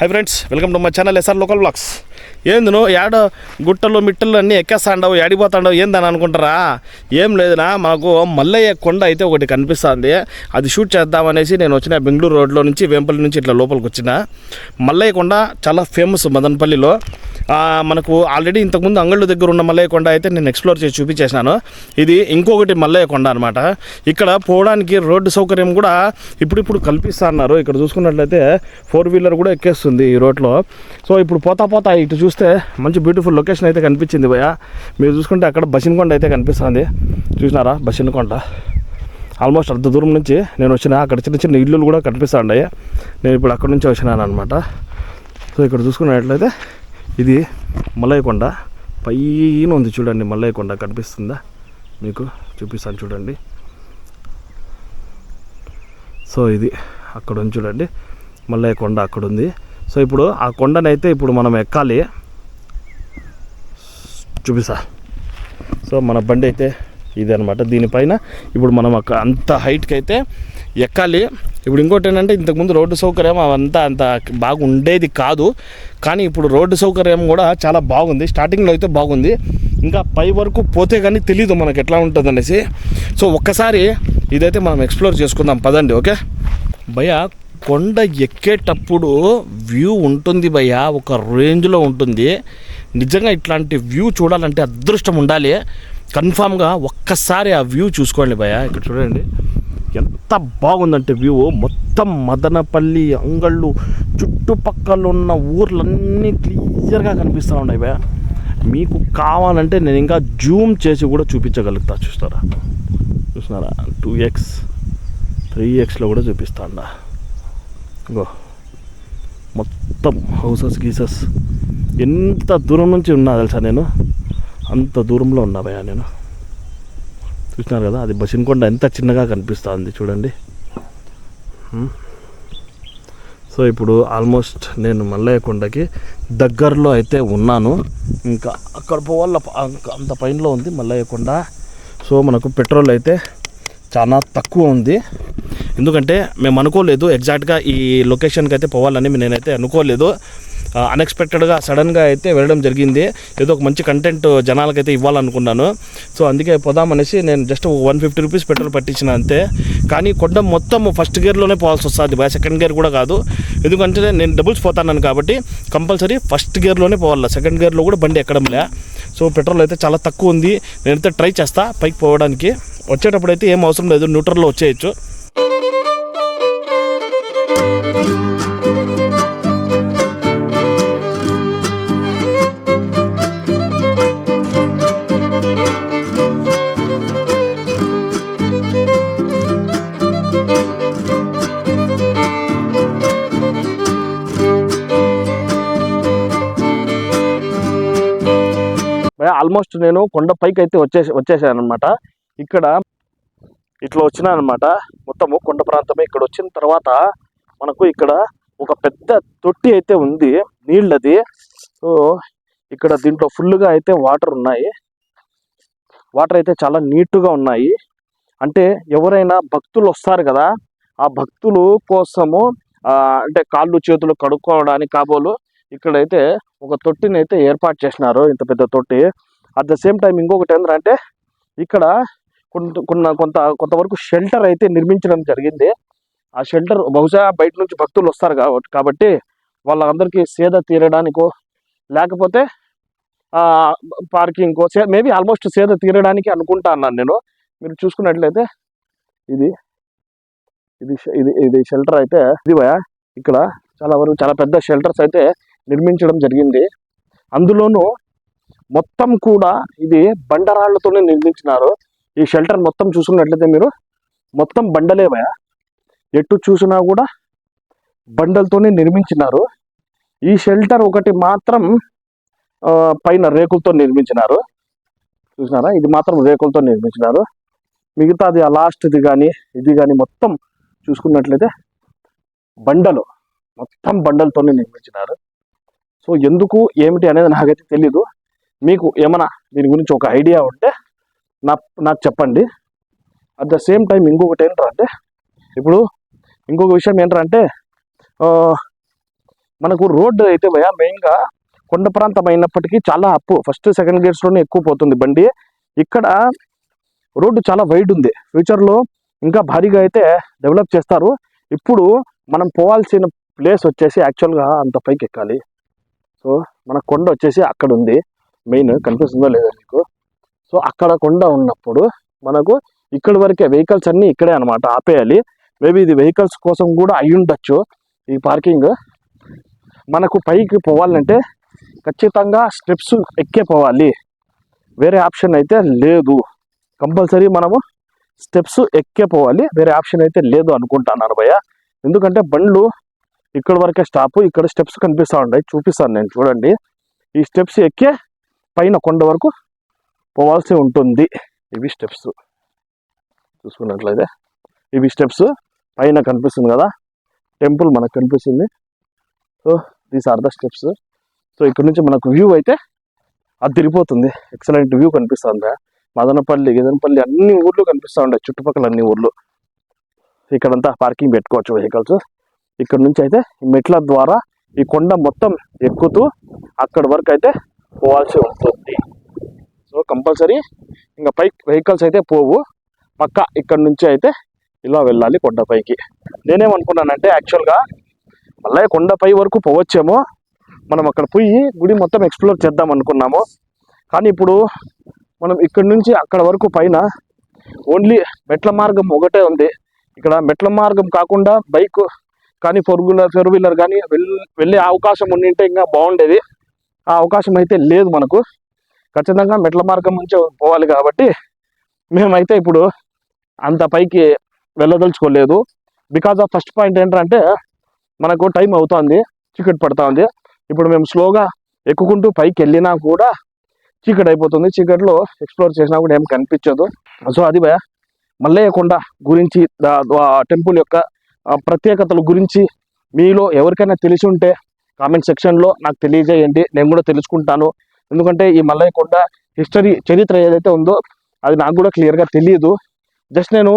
Hi friends welcome to my channel SR local blogs ఏంది నువ్వు యాడ గుట్టలు మిట్టలు అన్నీ ఎక్కేస్తాండవు ఏడిపోతాండవు ఏందని అనుకుంటారా? ఏం లేదునా మాకు మల్లయ్య కొండ అయితే ఒకటి కనిపిస్తుంది. అది షూట్ చేద్దామనేసి నేను వచ్చిన బెంగళూరు రోడ్లో నుంచి వేంపల్లి నుంచి ఇట్లా లోపలికి వచ్చిన. మల్లయ్య కొండ చాలా ఫేమస్ మదనపల్లిలో. మనకు ఆల్రెడీ ఇంతకుముందు అంగళ్ళు దగ్గర ఉన్న మల్లయ్య కొండ అయితే నేను ఎక్స్ప్లోర్ చేసి చూపించేశాను ఇది ఇంకొకటి మల్లయ్య కొండ అనమాట ఇక్కడ పోవడానికి రోడ్డు సౌకర్యం కూడా ఇప్పుడిప్పుడు కల్పిస్తున్నారు. ఇక్కడ చూసుకున్నట్లయితే ఫోర్ వీలర్ కూడా ఎక్కేస్తుంది ఈ రోడ్లో సో ఇప్పుడు పోతా పోతా ఇటు చూస్తే మంచి బ్యూటిఫుల్ లొకేషన్ అయితే కనిపించింది భయ మీరు చూసుకుంటే అక్కడ బసిన్కొండ అయితే కనిపిస్తుంది. చూసినారా? బసిన్కొండ ఆల్మోస్ట్ అర్ధ దూరం నుంచి నేను వచ్చిన అక్కడ చిన్న చిన్న ఇల్లులు కూడా కనిపిస్తున్నాయి నేను ఇప్పుడు అక్కడ నుంచి వచ్చినాను అనమాట సో ఇక్కడ చూసుకున్నట్లయితే ఇది మల్లయ్య కొండ పైన ఉంది చూడండి మల్లయ్య కొండ కనిపిస్తుందా? మీకు చూపిస్తాను చూడండి. సో ఇది అక్కడ ఉంది చూడండి. మల్లయ్య కొండ అక్కడ ఉంది సో ఇప్పుడు ఆ కొండనైతే ఇప్పుడు మనం ఎక్కాలి. చూపిస్తా. సో మన బండి అయితే ఇది అనమాట దీనిపైన ఇప్పుడు మనం అక్క అంత హైట్కి అయితే ఎక్కాలి. ఇప్పుడు ఇంకోటి ఏంటంటే ఇంతకుముందు రోడ్డు సౌకర్యం అవంతా అంత బాగా ఉండేది కాదు కానీ ఇప్పుడు రోడ్డు సౌకర్యం కూడా చాలా బాగుంది. స్టార్టింగ్లో అయితే బాగుంది. ఇంకా పై వరకు పోతే కానీ తెలీదు మనకు ఎట్లా ఉంటుంది అనేసి సో ఒక్కసారి ఇదైతే మనం ఎక్స్ప్లోర్ చేసుకుందాం. పదండి ఓకే? భయ కొండ ఎక్కేటప్పుడు వ్యూ ఉంటుంది భయ ఒక రేంజ్లో ఉంటుంది. నిజంగా ఇట్లాంటి వ్యూ చూడాలంటే అదృష్టం ఉండాలి. కన్ఫామ్గా ఒక్కసారి ఆ వ్యూ చూసుకోండి భయ ఇక్కడ చూడండి. ఎంత బాగుందంటే వ్యూ మొత్తం మదనపల్లి అంగళ్ళు చుట్టుపక్కల ఉన్న ఊర్లన్నీ క్లియర్గా కనిపిస్తూ ఉన్నాయి మీకు కావాలంటే నేను ఇంకా జూమ్ చేసి కూడా చూపించగలుగుతా చూస్తారా? చూస్తున్నారా టూ ఎక్స్ త్రీ ఎక్స్లో కూడా చూపిస్తాండా. ఇంకో మొత్తం హౌసెస్ గీసెస్ ఎంత దూరం నుంచి ఉన్నా తెలుసా నేను? అంత దూరంలో ఉన్నా భయా నేను. చూసినారు కదా అది బసిన్కొండ ఎంత చిన్నగా కనిపిస్తుంది చూడండి. సో ఇప్పుడు ఆల్మోస్ట్ నేను మల్లయ్య కొండకి దగ్గరలో అయితే ఉన్నాను. ఇంకా అక్కడ పోవాల అంత పైనలో ఉంది మల్లయ్య కొండ సో మనకు పెట్రోల్ అయితే చాలా తక్కువ ఉంది. ఎందుకంటే మేము అనుకోలేదు ఎగ్జాక్ట్గా ఈ లొకేషన్కి అయితే పోవాలని నేనైతే అనుకోలేదు. అన్ఎక్స్పెక్టెడ్గా సడన్గా అయితే వెళ్ళడం జరిగింది. ఏదో ఒక మంచి కంటెంట్ జనాలకైతే ఇవ్వాలనుకున్నాను. సో అందుకే పోదామనేసి నేను just one fifty rupees petrol పట్టించిన అంతే. కానీ కొండ మొత్తం ఫస్ట్ గేర్లోనే పోవాల్సి వస్తుంది. బాయ్ సెకండ్ గేర్ కూడా కాదు. ఎందుకంటే నేను డబుల్స్ పోతాను కాబట్టి కంపల్సరీ ఫస్ట్ గేర్లోనే పోవాలి. సెకండ్ గేర్లో కూడా బండి ఎక్కడంలే సో పెట్రోల్ అయితే చాలా తక్కువ ఉంది. నేనైతే ట్రై చేస్తా పైకి పోవడానికి. వచ్చేటప్పుడు అయితే ఏం అవసరం లేదు. న్యూట్రల్లో వచ్చేయచ్చు. ఆల్మోస్ట్ నేను కొండ పైకి అయితే వచ్చేసి వచ్చేసాను అనమాట ఇక్కడ ఇట్లా వచ్చినా అనమాట మొత్తము కొండ ప్రాంతమే. ఇక్కడ వచ్చిన తర్వాత మనకు ఇక్కడ ఒక పెద్ద తొట్టి అయితే ఉంది. నీళ్ళది. సో ఇక్కడ దీంట్లో ఫుల్గా అయితే వాటర్ ఉన్నాయి. వాటర్ అయితే చాలా నీట్గా ఉన్నాయి. అంటే ఎవరైనా భక్తులు వస్తారు కదా ఆ భక్తులు కోసము అంటే కాళ్ళు చేతులు కడుక్కోవడానికి కాబోలు ఇక్కడైతే ఒక తొట్టిని అయితే ఏర్పాటు చేసినారు. ఇంత పెద్ద తొట్టి. అట్ ద సేమ్ టైం ఇంకొకటి ఏంటంటే ఇక్కడ కొంత కొన్న కొంత కొంతవరకు షెల్టర్ అయితే నిర్మించడం జరిగింది. ఆ షెల్టర్ బహుశా బయట నుంచి భక్తులు వస్తారు కాబట్టి కాబట్టి వాళ్ళందరికీ సేద తీరడానికో లేకపోతే పార్కింగ్కో మేబీ ఆల్మోస్ట్ సేద తీరడానికి అనుకుంటా అన్నాను నేను. మీరు చూసుకున్నట్లయితే ఇది ఇది ఇది ఇది షెల్టర్ అయితే ఇది ఇక్కడ చాలా వరకు చాలా పెద్ద షెల్టర్స్ అయితే నిర్మించడం జరిగింది. అందులోనూ మొత్తం కూడా ఇది బండరాళ్ళతోనే నిర్మించినారు. ఈ షెల్టర్ మొత్తం చూసుకున్నట్లయితే మీరు మొత్తం బండలే ఎటు చూసినా కూడా బండలతోనే నిర్మించినారు. ఈ షెల్టర్ ఒకటి మాత్రం పైన రేకులతో నిర్మించినారు. చూసినారా? ఇది మాత్రం రేకులతో నిర్మించినారు. మిగతాది ఆ లాస్ట్ది కానీ ఇది కానీ మొత్తం చూసుకున్నట్లయితే బండలు మొత్తం బండలతోనే నిర్మించినారు. సో ఎందుకు ఏమిటి అనేది నాకైతే తెలీదు. మీకు ఏమైనా దీని గురించి ఒక ఐడియా ఉంటే నా నాకు చెప్పండి. అట్ ద సేమ్ టైం ఇంకొకటి ఏంటంటే ఇప్పుడు ఇంకొక విషయం ఏంటంటే మనకు రోడ్డు అయితే భయ మెయిన్గా కొండ ప్రాంతం అయినప్పటికీ చాలా అప్పు. ఫస్ట్ సెకండ్ గేట్స్లోనే ఎక్కువ పోతుంది బండి. ఇక్కడ రోడ్డు చాలా వైడ్ ఉంది. ఫ్యూచర్లో ఇంకా భారీగా అయితే డెవలప్ చేస్తారు. ఇప్పుడు మనం పోవాల్సిన ప్లేస్ వచ్చేసి యాక్చువల్గా అంత పైకి ఎక్కాలి. సో మన కొండ వచ్చేసి అక్కడ ఉంది. మెయిన్ కనిపిస్తుందో లేదో మీకు సో అక్కడ కొండ ఉన్నప్పుడు మనకు ఇక్కడ వరకే వెహికల్స్ అన్నీ ఇక్కడే అనమాట ఆపేయాలి. మేబీ ఇది వెహికల్స్ కోసం కూడా అయి ఉండొచ్చు ఈ పార్కింగ్ మనకు పైకి పోవాలంటే ఖచ్చితంగా స్టెప్స్ ఎక్కే పోవాలి. వేరే ఆప్షన్ అయితే లేదు. కంపల్సరీ మనము స్టెప్స్ ఎక్కే పోవాలి. వేరే ఆప్షన్ అయితే లేదు అనుకుంటాను భయ్య. ఎందుకంటే బండ్లు ఇక్కడ వరకే స్టాప్ ఇక్కడ స్టెప్స్ కనిపిస్తూ ఉన్నాయి. చూపిస్తాను నేను చూడండి. ఈ స్టెప్స్ ఎక్కే పైన కొండ వరకు పోవాల్సి ఉంటుంది. ఇవి స్టెప్స్. చూసుకున్నట్లయితే ఇవి స్టెప్స్ పైన కనిపిస్తుంది కదా. టెంపుల్ మనకు కనిపిస్తుంది. So these are the steps so ఇక్కడ నుంచి మనకు వ్యూ అయితే అది తిరిగిపోతుంది. ఎక్సలెంట్ వ్యూ కనిపిస్తుంది. మదనపల్లి గిదనపల్లి అన్ని ఊర్లు కనిపిస్తూ ఉంటాయి. చుట్టుపక్కల అన్ని ఊర్లు. ఇక్కడంతా పార్కింగ్ పెట్టుకోవచ్చు వెహికల్స్ ఇక్కడ నుంచి అయితే ఈ మెట్ల ద్వారా ఈ కొండ మొత్తం ఎక్కుతూ అక్కడ వరకు అయితే పోవాల్సి ఉంటుంది. సో కంపల్సరీ ఇంకా పై వెహికల్స్ అయితే పోవు. పక్క ఇక్కడ నుంచి అయితే ఇలా వెళ్ళాలి కొండపైకి. నేనేమనుకున్నానంటే యాక్చువల్గా మళ్ళీ కొండపై వరకు పోవచ్చేమో. మనం అక్కడ పోయి గుడి మొత్తం ఎక్స్ప్లోర్ చేద్దాం అనుకున్నాము. కానీ ఇప్పుడు మనం ఇక్కడ నుంచి అక్కడ వరకు పైన ఓన్లీ మెట్ల మార్గం ఒకటే ఉంది. ఇక్కడ మెట్ల మార్గం కాకుండా బైక్ కానీ ఫోర్ వీలర్ ఫోర్ వీలర్ కానీ వెళ్ళే అవకాశం ఉండింటే ఇంకా బాగుండేది. ఆ అవకాశం అయితే లేదు మనకు. ఖచ్చితంగా మెట్ల మార్గం నుంచి పోవాలి కాబట్టి మేమైతే ఇప్పుడు అంత పైకి వెళ్ళదలుచుకోలేదు. బికాజ్ ఆఫ్ ఫస్ట్ పాయింట్ ఏంటంటే మనకు టైం అవుతుంది చీకటి పడుతూ ఉంది ఇప్పుడు మేము స్లోగా ఎక్కుకుంటూ పైకి వెళ్ళినా కూడా చీకటి అయిపోతుంది చీకటిలో ఎక్స్ప్లోర్ చేసినా కూడా ఏం కనిపించదు. సో అది భయ. మల్లయ్య కొండ గురించి టెంపుల్ యొక్క ప్రత్యేకతల గురించి మీలో ఎవరికైనా తెలిసి ఉంటే కామెంట్ సెక్షన్లో నాకు తెలియజేయండి. నేను కూడా తెలుసుకుంటాను. ఎందుకంటే ఈ మల్లయ్య కొండ హిస్టరీ చరిత్ర ఏదైతే ఉందో అది నాకు కూడా క్లియర్గా తెలియదు. జస్ట్ నేను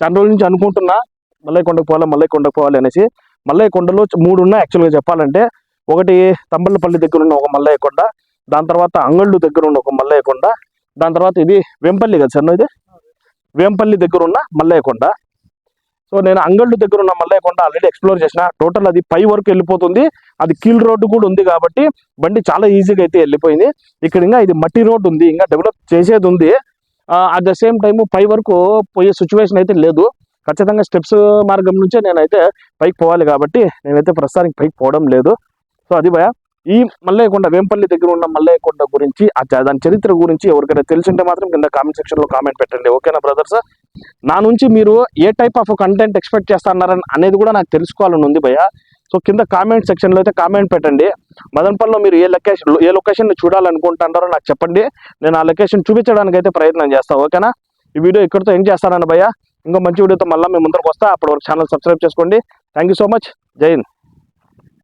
చాలా రోజుల నుంచి అనుకుంటున్నా మల్లయ్య కొండకు పోవాలి మల్లయ్య కొండకు పోవాలి అనేసి. మల్లయ్య కొండలో మూడు ఉన్నాయి యాక్చువల్గా చెప్పాలంటే. ఒకటి తంబలపల్లి దగ్గర ఉన్న ఒక మల్లయ్య కొండ దాని తర్వాత అంగళ్ళు దగ్గర ఉన్న ఒక మల్లయ్య కొండ దాని తర్వాత ఇది వేంపల్లి కదా సార్ ఇది? వేంపల్లి దగ్గర ఉన్న మల్లయ్య కొండ సో నేను అంగళ్ళు దగ్గర ఉన్న మల్లయ్య కొండ ఆల్రెడీ ఎక్స్ప్లోర్ చేసిన. టోటల్ అది పై వరకు వెళ్ళిపోతుంది. అది కీల్ రోడ్డు కూడా ఉంది కాబట్టి బండి చాలా ఈజీగా అయితే వెళ్ళిపోయింది. ఇక్కడ ఇంకా ఇది మట్టి రోడ్డు ఉంది ఇంకా డెవలప్ చేసేది ఉంది. అట్ ద సేమ్ టైం పై వరకు పోయే సిచ్యువేషన్ అయితే లేదు. ఖచ్చితంగా స్టెప్స్ మార్గం నుంచే నేనైతే పైకి పోవాలి కాబట్టి నేనైతే ప్రస్తుతానికి పైకి పోవడం లేదు. సో అది భయ. ఈ మల్లయ్యకొండ వేంపల్లి దగ్గర ఉన్న మల్లయ్యకొండ గురించి ఆ దాని చరిత్ర గురించి ఎవరికైనా తెలిసింటే మాత్రం కింద కామెంట్ సెక్షన్లో కామెంట్ పెట్టండి. ఓకేనా బ్రదర్స్ నా నుంచి మీరు ఏ టైప్ ఆఫ్ కంటెంట్ ఎక్స్పెక్ట్ చేస్తున్నారని అనేది కూడా నాకు తెలుసుకోవాలని ఉంది భయ. సో కింద కామెంట్ సెక్షన్లో అయితే కామెంట్ పెట్టండి. మదనపల్లిలో మీరు ఏ లొకేషన్ ఏ లొకేషన్ చూడాలనుకుంటున్నారో నాకు చెప్పండి. నేను ఆ లొకేషన్ చూపించడానికి అయితే ప్రయత్నం చేస్తాను ఓకేనా ఈ వీడియో ఇక్కడితో ఏం చేస్తానని భయ్య. ఇంకో మంచి వీడియోతో మళ్ళీ మేము ముందరకు వస్తా. అప్పటి వరకు ఛానల్ సబ్స్క్రైబ్ చేసుకోండి. థ్యాంక్ యూ సో మచ్ జై హింద్